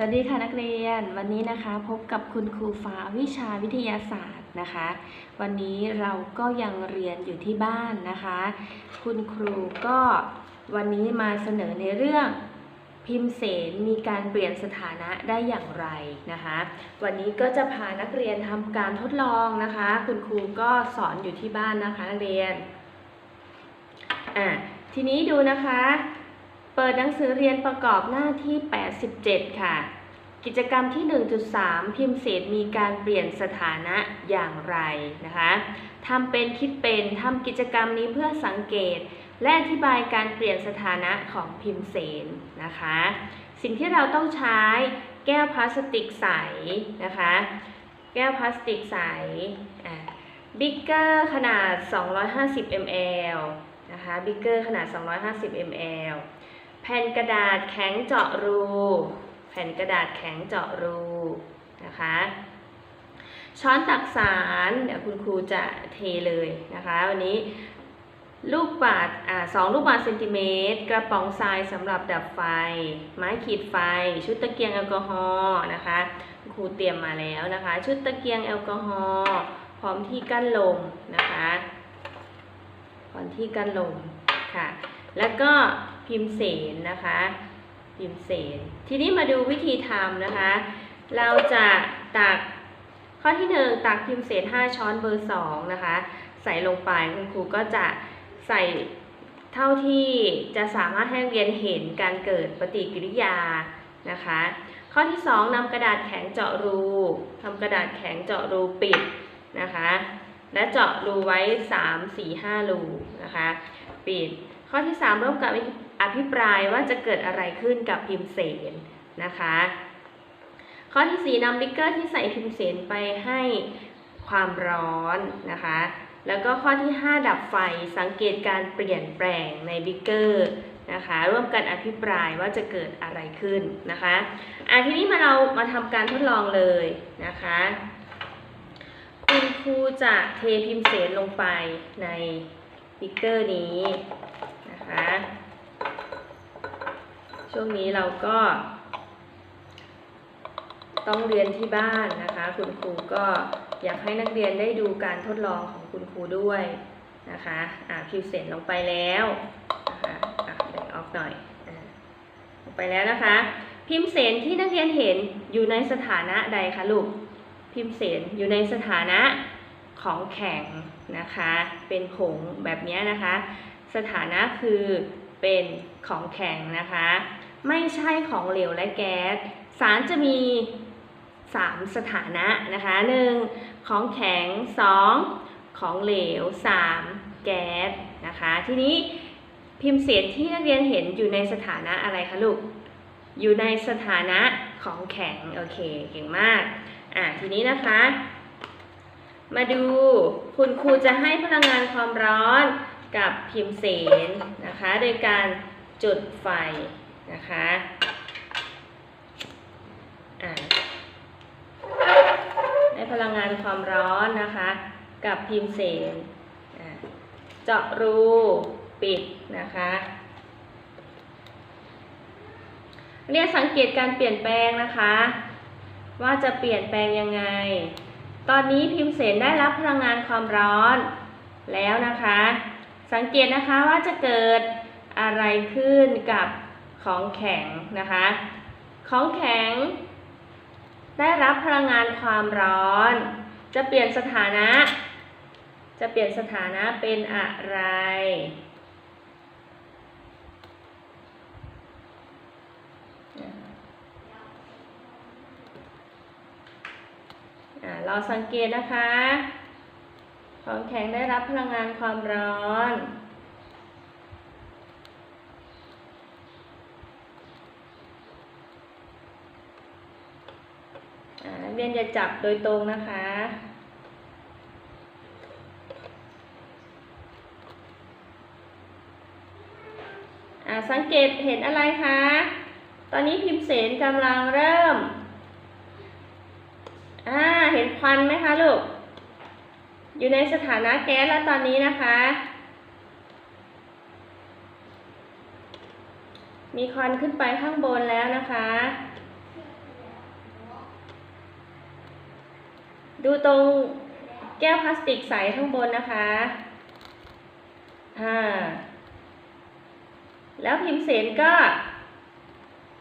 สวัสดีค่ะนักเรียนวันนี้นะคะพบกับคุณครูฟ้าวิชาวิทยาศาสตร์นะคะ วันนี้เราก็ยังเรียนอยู่ที่บ้านนะคะ คุณครูก็วันนี้มาเสนอในเรื่องพิมพ์เสนมีการเปลี่ยนสถานะได้อย่างไรนะคะ วันนี้ก็จะพานักเรียนทำการทดลองนะคะ คุณครูก็สอนอยู่ที่บ้านนะคะนักเรียนอะทีนี้ดูนะคะ เปิดหนังสือเรียนประกอบหน้าที่ 87 ค่ะ กิจกรรมที่ 1.3 พิมพ์เศษมีการเปลี่ยนสถานะอย่างไรนะคะทำเป็นคิดเป็นทำกิจกรรมนี้เพื่อสังเกต และอธิบายการเปลี่ยนสถานะของพิมพ์เสนนะคะ สิ่งที่เราต้องใช้แก้วพลาสติกใสนะคะ แก้วพลาสติกใสบิ๊กเกอร์ขนาด 250 ml นะคะบิ๊กเกอร์ขนาด 250 ml แผ่นกระดาษแข็งเจาะรู แผ่นกระดาษแข็งเจาะรูนะคะ ช้อนตักสารเดี๋ยวคุณครูจะเทเลยนะคะ วันนี้ลูกบาศก์สองลูกบาศก์เซนติเมตร กระป๋องทรายสำหรับดับไฟ ไม้ขีดไฟ ชุดตะเกียงแอลกอฮอล์นะคะคุณครูเตรียมมาแล้วนะคะ ชุดตะเกียงแอลกอฮอล์พร้อมที่กั้นลมนะคะพร้อมที่กั้นลมค่ะ แล้วก็ พิมเสนนะคะ พิมเสน ทีนี้มาดูวิธีทำนะคะ เราจะตักข้อที่หนึ่งตักพิมเสน5ช้อนเบอร์2นะคะ ใส่ลงไปคุณครูก็จะใส่เท่าที่จะสามารถให้นักเรียนเห็นการเกิดปฏิกิริยานะคะ ข้อที่2นำกระดาษแข็งเจาะรูทำกระดาษแข็งเจาะรูปิดนะคะ และเจาะรูไว้ 3 4 5 รูนะคะ ปิด ข้อที่ 3 ร่วมกับ อภิปรายว่าจะเกิดอะไรขึ้นกับพิมเสนนะคะ ข้อที่4นำบิ๊กเกอร์ที่ใส่พิมเสนไปให้ความร้อนนะคะ แล้วก็ข้อที่ 5 ดับไฟสังเกตการเปลี่ยนแปลงในบิ๊กเกอร์นะคะ ร่วมกันอภิปรายว่าจะเกิดอะไรขึ้นนะคะอะทีนี้มาเรามาทำการทดลองเลยนะคะคุณครูจะเทพิมพ์เสนลงไปในบิ๊กเกอร์นี้นะคะ ช่วงนี้เราก็ ต้องเรียนที่บ้านนะคะ คุณครูก็อยากให้นักเรียนได้ดูการทดลองของคุณครูด้วยนะคะอ่าพิมเสร็จลงไปแล้วนะคะอะแบ่งออกหน่อยอลงไปแล้วนะคะ พิมพ์เสนที่นักเรียนเห็นอยู่ในสถานะใดคะลูก พิมพ์เสนอยู่ในสถานะของแข็งนะคะ เป็นผงแบบนี้นะคะ สถานะคือเป็นของแข็งนะคะ ไม่ใช่ของเหลวและแก๊ส สารจะมี 3 สถานะนะคะ 1. ของแข็ง 2. ของเหลว 3. แก๊สนะคะ ทีนี้พิมพ์เสียงที่นักเรียนเห็นอยู่ในสถานะอะไรคะลูก อยู่ในสถานะของแข็ง โอเค เก่งมาก อะ ทีนี้นะคะ มาดูคุณครูจะให้พลังงานความร้อนกับพิมพ์เสนนะคะ โดยการจุดไฟ นะคะอ่าให้พลังงานความร้อนนะคะ กับพิมพ์เสนเจาะรูปิดนะคะเรียนสังเกตการเปลี่ยนแปลงนะคะ ว่าจะเปลี่ยนแปลงยังไง ตอนนี้พิมพ์เสนได้รับพลังงานความร้อนแล้วนะคะ สังเกตนะคะว่าจะเกิดอะไรขึ้นกับ ของแข็งนะคะ ของแข็ง ได้รับพลังงานความร้อน จะเปลี่ยนสถานะ จะเปลี่ยนสถานะเป็นอะไรอ่าเราสังเกตนะคะ ของแข็งได้รับพลังงานความร้อน อ่านัก เรียนจะจับโดยตรงนะคะอ่าสังเกตเห็นอะไรคะ ตอนนี้พิมพ์เสนกำลังเริ่ม อ่า เห็นควันไหมคะลูก อยู่ในสถานะแก๊สแล้วตอนนี้นะคะ มีควันขึ้นไปข้างบนแล้วนะคะ ดูตรงแก้วพลาสติกใสข้างบนนะคะอ่าแล้วพิมพ์เสนก็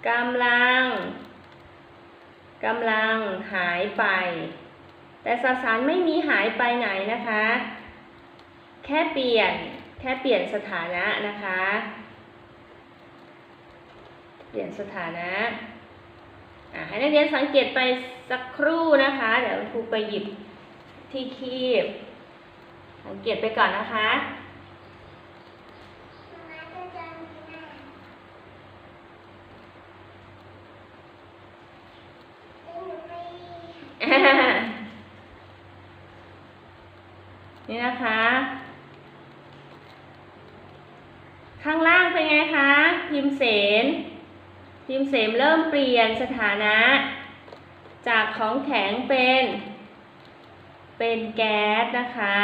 กำลังกำลังหายไป แต่สสารไม่มีหายไปไหนนะคะ แค่เปลี่ยนแค่เปลี่ยนสถานะนะคะ เปลี่ยนสถานะอะ ให้นักเรียนสังเกตไปสักครู่นะคะ เดี๋ยวครูไปหยิบที่คีบ สังเกตไปก่อนนะคะนี่นะคะ ข้างล่างเป็นไงคะพิมพ์เสน พิมเสนเริ่มเปลี่ยนสถานะ จากของแข็งเป็น เป็นแก๊สนะคะ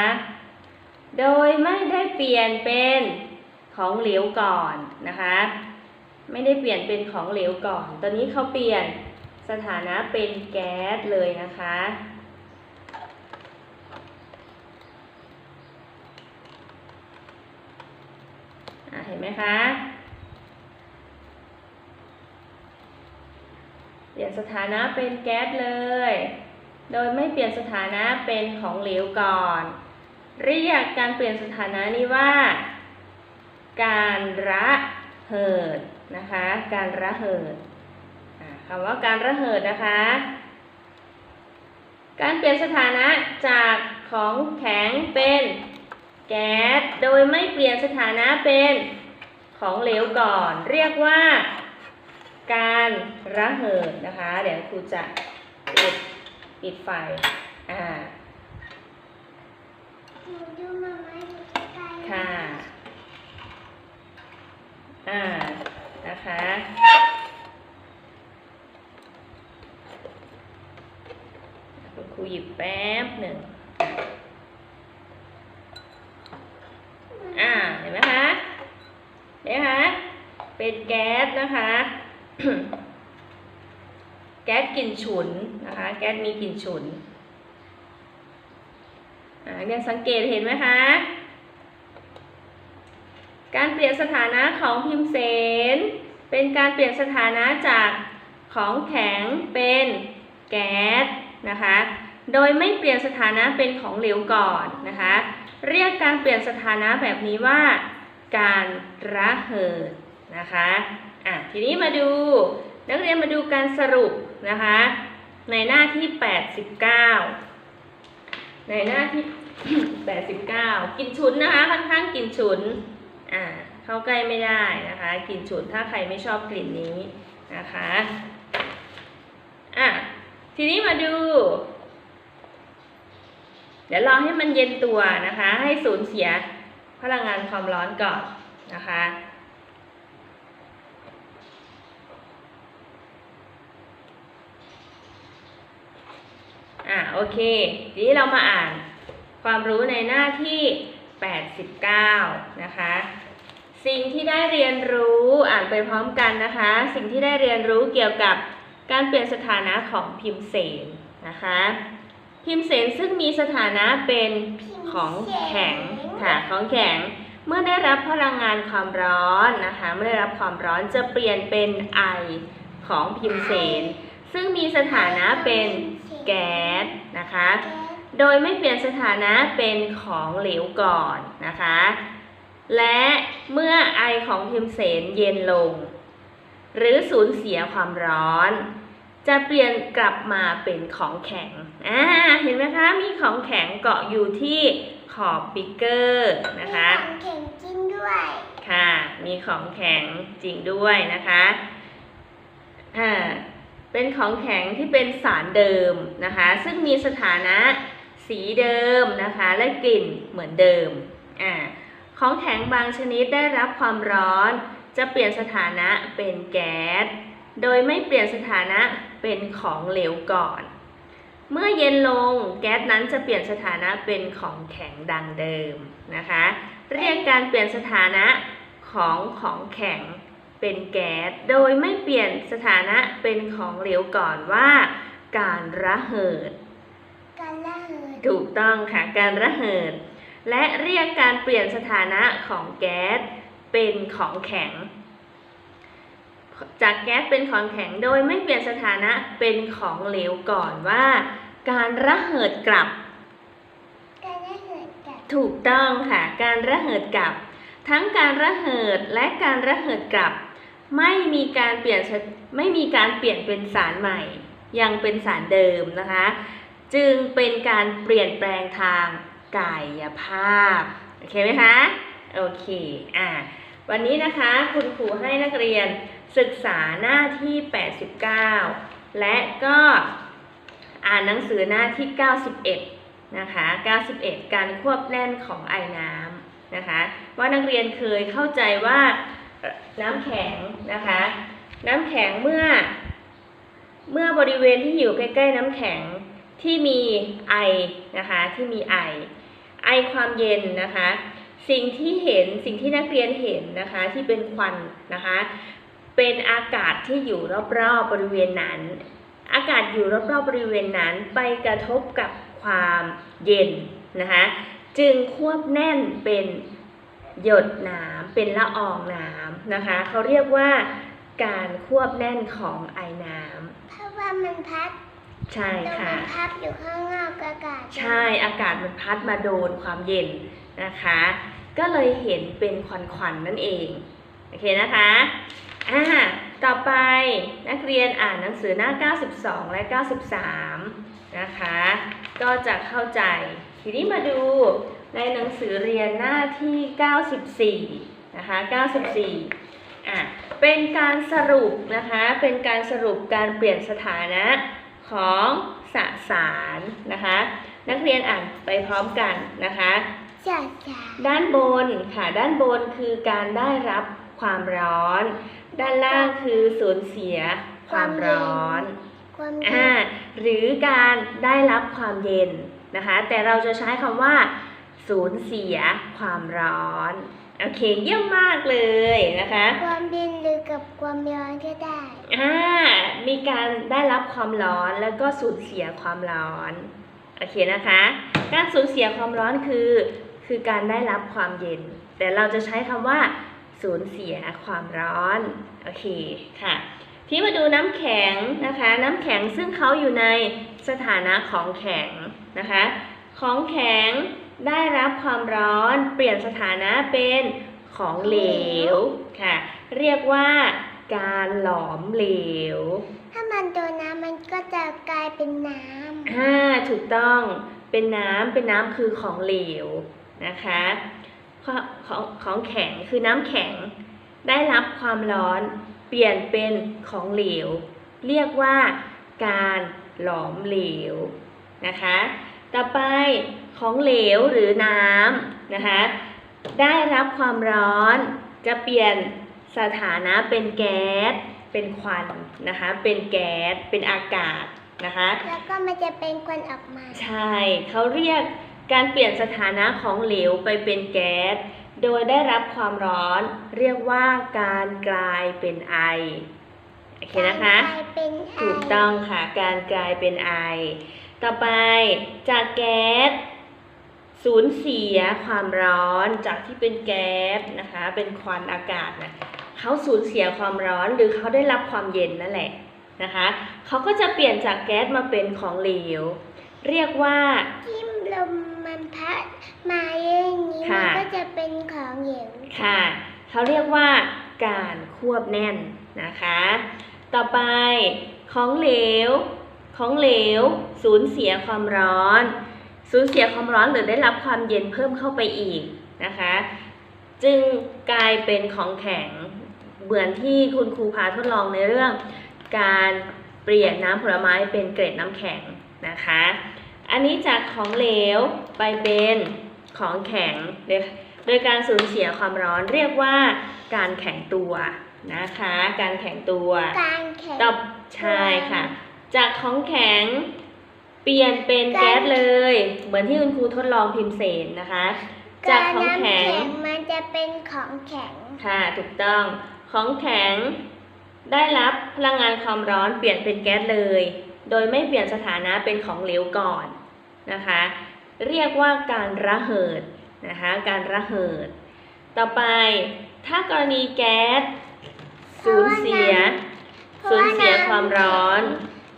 โดยไม่ได้เปลี่ยนเป็นของเหลวก่อนนะคะ ไม่ได้เปลี่ยนเป็นของเหลวก่อน ตอนนี้เขาเปลี่ยนสถานะเป็นแก๊สเลยนะคะ เห็นไหมคะ เปลี่ยน สถานะเป็นแก๊สเลย โดยไม่เปลี่ยนสถานะเป็นของเหลวก่อน เรียกการเปลี่ยนสถานะนี้ว่า การระเหิดนะคะ การระเหิดคำว่าการระเหิดนะคะ การเปลี่ยนสถานะจากของแข็งเป็นแก๊ส โดยไม่เปลี่ยนสถานะเป็นของเหลวก่อน เรียกว่า การระเหิดนะคะ เดี๋ยวครูจะปิดปิดไฟอ่าค่ะอ่านะคะคุณครูหยิบแป๊บหนึ่งอ่าเห็นไหมคะเห็นไหมคะเป็นแก๊สนะคะ แก๊สกลิ่นฉุนนะคะ แก๊สมีกลิ่นฉุนเนี่ยสังเกตเห็นไหมคะ การเปลี่ยนสถานะของพิมเสนเป็นการเปลี่ยนสถานะจากของแข็งเป็นแก๊สนะคะ โดยไม่เปลี่ยนสถานะเป็นของเหลวก่อนนะคะ เรียกการเปลี่ยนสถานะแบบนี้ว่า การระเหิดนะคะ อะทีนี้มาดูนักเรียนมาดูการสรุปนะคะ ในหน้าที่ 89 ในหน้าที่ 89 กินฉุนนะคะค่อนข้างกินฉุนอ่าเข้าใกล้ไม่ได้นะคะกลิ่นฉุนถ้าใครไม่ชอบกลิ่นนี้นะคะอะทีนี้มาดู เดี๋ยวรอให้มันเย็นตัวนะคะ ให้สูญเสียพลังงานความร้อนก่อนนะคะ อะโอเค ทีนี้เรามาอ่านความรู้ในหน้าที่ 89 นะคะ สิ่งที่ได้เรียนรู้อ่านไปพร้อมกันนะคะ สิ่งที่ได้เรียนรู้เกี่ยวกับการเปลี่ยนสถานะของพิมพ์เสนนะคะ พิมพ์เสนซึ่งมีสถานะเป็นของแข็งค่ะของแข็งเมื่อได้รับพลังงานความร้อนนะคะเมื่อได้รับความร้อนจะเปลี่ยนเป็นไอของพิมพ์เสนซึ่งมีสถานะเป็น แก๊สนะคะ โดยไม่เปลี่ยนสถานะเป็นของเหลวก่อนนะคะ และเมื่อไอของพิมพ์เสนเย็นลง หรือสูญเสียความร้อน จะเปลี่ยนกลับมาเป็นของแข็ง อ่า เห็นไหมคะ มีของแข็งเกาะอยู่ที่ขอบปิกเกอร์นะคะมีของแข็งจริงด้วย ค่ะ มีของแข็งจริงด้วยนะคะ อ่า เป็นของแข็งที่เป็นสารเดิมนะคะ ซึ่งมีสถานะสีเดิมนะคะ และกลิ่นเหมือนเดิมอ่าของแข็งบางชนิดได้รับความร้อน จะเปลี่ยนสถานะเป็นแก๊ส โดยไม่เปลี่ยนสถานะเป็นของเหลวก่อน เมื่อเย็นลงแก๊สนั้นจะเปลี่ยนสถานะเป็นของแข็งดังเดิมนะคะ เรียกการเปลี่ยนสถานะของของแข็ง เป็นแก๊สโดยไม่เปลี่ยนสถานะเป็นของเหลวก่อนว่า การระเหิด การละเหยถูกต้องค่ะการระเหิด และเรียกการเปลี่ยนสถานะของแก๊สเป็นของแข็ง จากแก๊สเป็นของแข็งโดยไม่เปลี่ยนสถานะเป็นของเหลวก่อนว่า การระเหิดกลับ การละเหยกับ ถูกต้องค่ะการระเหิดกลับทั้งการระเหิดและการระเหิดกลับ ไม่มีการเปลี่ยนไม่มีการเปลี่ยนเป็นสารใหม่ ยังเป็นสารเดิมนะคะ จึงเป็นการเปลี่ยนแปลงทางกายภาพ โอเคไหมคะ โอเค อ่า วันนี้นะคะคุณครูให้นักเรียนศึกษาหน้าที่ 89 และก็อ่านหนังสือหน้าที่ 91 นะคะ 91 การควบแน่นของไอน้ำนะคะ ว่านักเรียนเคยเข้าใจว่า น้ำแข็งนะคะ น้ำแข็งเมื่อ เมื่อบริเวณที่อยู่ใกล้ ๆ น้ำแข็งที่มีไอนะคะที่มีไอ ไอความเย็นนะคะ สิ่งที่เห็นสิ่งที่นักเรียนเห็นนะคะที่เป็นควันนะคะ เป็นอากาศที่อยู่รอบๆบริเวณนั้น อากาศอยู่รอบๆบริเวณนั้นไปกระทบกับความเย็นนะคะ จึงควบแน่นเป็น หยดน้ำเป็นละอองน้ำนะคะ เขาเรียกว่าการควบแน่นของไอน้ำเพราะว่ามันพัดใช่แล้วค่ะมันพัดอยู่ข้างนอกอากาศ ใช่อากาศมันพัดมาโดนความเย็นนะคะ ก็เลยเห็นเป็นควันๆนั่นเองโอเคนะคะอ่าต่อไปนักเรียนอ่านหนังสือหน้า 92 และ 93 นะคะ ก็จะเข้าใจทีนี้มาดู ในหนังสือเรียนหน้าที่ 94 นะคะ 94 อะ เป็นการสรุปนะคะ เป็นการสรุปการเปลี่ยนสถานะของสสารนะคะ นักเรียนอ่านไปพร้อมกันนะคะจ้าจ้าด้านบนค่ะ ด้านบนคือการได้รับความร้อน ด้านล่างคือสูญเสียความร้อนความเย็อ่านหรือการได้รับความเย็นนะคะ แต่เราจะใช้คำว่า สูญเสียความร้อน โอเคเยี่ยมมากเลยนะคะ ความเย็นหรือกับความร้อนก็ได้อ่ามีการได้รับความร้อนแล้วก็สูญเสียความร้อนโอเคนะคะ การสูญเสียความร้อนคือ คือการได้รับความเย็น แต่เราจะใช้คำว่า สูญเสียความร้อนโอเคค่ะที่มาดูน้ำแข็งนะคะ น้ำแข็งซึ่งเขาอยู่ในสถานะของแข็งนะคะ ของแข็ง ได้รับความร้อนเปลี่ยนสถานะเป็นของเหลวค่ะ เรียกว่าการหลอมเหลว ถ้ามันโดนน้ำมันก็จะกลายเป็นน้อ่าถูกต้องเป็นน้ำเป็นน้ำคือของเหลวนะคะของของของแข็งคือน้ำแข็ง ได้รับความร้อนเปลี่ยนเป็นของเหลว เรียกว่าการหลอมเหลวนะคะ ต่อไปของเหลวหรือน้ำนะคะ ได้รับความร้อนจะเปลี่ยนสถานะเป็นแก๊ส เป็นควันนะคะ เป็นแก๊ส เป็นอากาศนะคะำแล้วก็มันจะเป็นควันออกมา ใช่ เขาเรียกการเปลี่ยนสถานะของเหลวไปเป็นแก๊ส โดยได้รับความร้อน เรียกว่าการกลายเป็นไอ โอเคนะคะกลายเป็นไอถูกต้องค่ะ การกลายเป็นไอ ต่อไปจากแก๊สสูญเสียความร้อนจากที่เป็นแก๊สนะคะ เป็นควันอากาศนะเขาสูญเสียความร้อนหรือเขาได้รับความเย็นนั่นแหละนะคะเขาก็จะเปลี่ยนจากแก๊สมาเป็นของเหลว เรียกว่าที่ลมมันพัดมาอย่างนี้ค่ะมันก็จะเป็นของเหลวค่ะเขาเรียกว่าการควบแน่นนะคะ ต่อไปของเหลว ของเหลว สูญเสียความร้อน สูญเสียความร้อนหรือได้รับความเย็นเพิ่มเข้าไปอีกนะคะ จึงกลายเป็นของแข็งเหมือนที่คุณครูพาทดลองในเรื่อง การเปลี่ยนน้ำผลไม้เป็นเกล็ดน้ำแข็งนะคะ อันนี้จากของเหลวไปเป็นของแข็งโดยโดยการสูญเสียความร้อนเรียกว่าการแข็งตัวนะคะ การแข็งตัวการแข็งตอบใช่ค่ะ จากของแข็งเปลี่ยนเป็นแก๊สเลย เหมือนที่คุณครูทดลองพิมพ์เสนนะคะ จากของแข็งน้ำแข็งมันจะเป็นของแข็งค่ะถูกต้องของแข็ง ได้รับพลังงานความร้อนเปลี่ยนเป็นแก๊สเลย โดยไม่เปลี่ยนสถานะเป็นของเหลวก่อนนะคะ เรียกว่าการระเหิดนะคะการระเหิด ต่อไปถ้ากรณีแก๊สสูญเสียสูญเสียความร้อน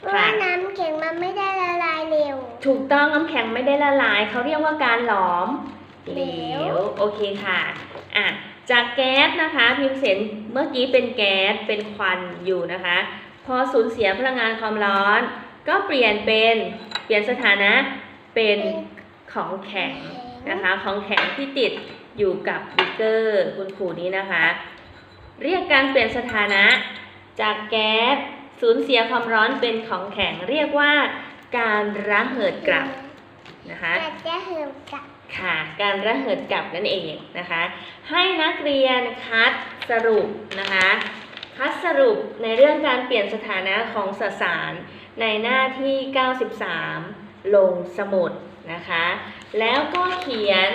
เพราะว่าน้ำแข็งมันไม่ได้ละลายเร็ว ถูกต้องน้ำแข็งไม่ได้ละลายเขาเรียกว่าการหลอมเหลเหลว วโอเคค่ะอะจากแก๊สนะคะ พิมพ์เสนเมื่อกี้เป็นแก๊สเป็นควันอยู่นะคะ พอสูญเสียพลังงานความร้อน ก็เปลี่ยนเป็นเปลี่ยนสถานะเป็นของแข็งนะคะของแข็งที่ติดอยู่กับบิ๊กเกอร์คุณครูนี้นะคะ เรียกการเปลี่ยนสถานะจากแก๊ส สูญเสียความร้อนเป็นของแข็งเรียกว่า การระเหิดกลับนะคะแต่จะเหิมกลับค่ะ การระเหิดกลับนั่นเองนะคะ ให้นักเรียนคัดสรุปนะคะคัดสรุปในเรื่องการเปลี่ยนสถานะของสสารในหน้าที่ 93 ลงสมุดนะคะ แล้วก็เขียน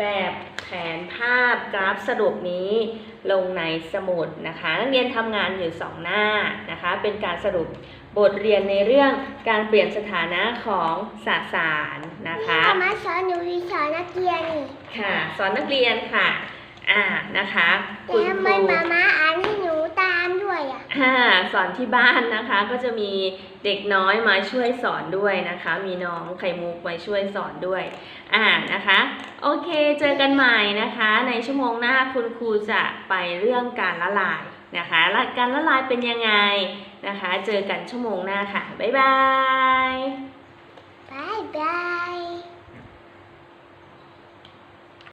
แบบแผนภาพกราฟสรุปนี้ ลงในสมุดนะคะ นักเรียนทำงานอยู่ 2 หน้านะคะ เป็นการสรุปบทเรียนในเรื่องการเปลี่ยนสถานะของสสารนะคะนี่มาสอนหนูวิชานักเรียนนี่ค่ะ สอนนักเรียนค่ะ อ่านะคะแต่คุณทำคไมรูมาม่าอ่านให้หนูตามด้วยอะอ่าสอนที่บ้านนะคะ ก็จะมีเด็กน้อยมาช่วยสอนด้วยนะคะ มีน้องไข่มุกมาช่วยสอนด้วย อ่านะคะ โอเคเจอกันใหม่นะคะ ในชั่วโมงหน้าคุณครูจะไปเรื่องการละลายนะคะและการละลายเป็นยังไงนะคะ เจอกันชั่วโมงหน้าค่ะ บ๊ายบายบายบาย